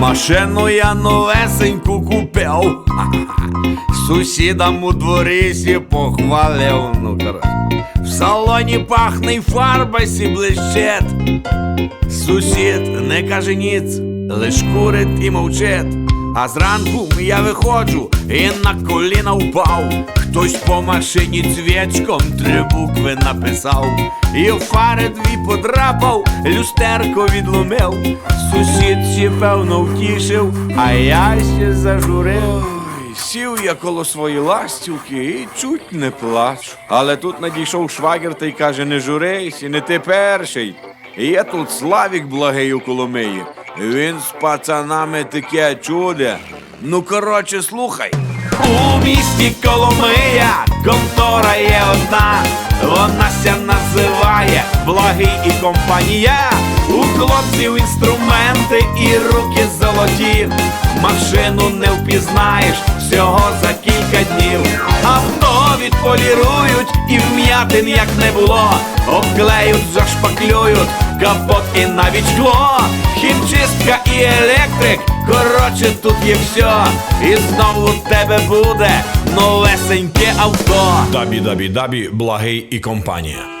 Машину я новесеньку купив. Сусідам у дворі сі похвалив. Ну. В салоні пахне й фарба сі блищить. Сусід не каже ніц, лиш курить і мовчить. А зранку я виходжу і на коліна впав. Хтось по машині цвєчком три букви написав. І фари дві подрапав, люстерко відломив. Сусід ще певно втішив, а я ще зажурив. Сів я коло своєї ластівки і чуть не плачу. Але тут надійшов швагір та й каже: не журейся, не ти перший. Є тут Славік благий у Коломиї. Він з пацанами таке чуде. Ну, коротше, слухай. У місті Коломия контора є одна. Вона Благий і компанія. У хлопців інструменти і руки золоті. Машину не впізнаєш всього за кілька днів. Авто відполірують і вм'ятин як не було. Обклеють, зашпаклюють капот і навіть шкло. Хімчистка і електрик. Коротше, тут є все. І знову у тебе буде новесеньке авто. Дабі, дабі, дабі, благий і компанія.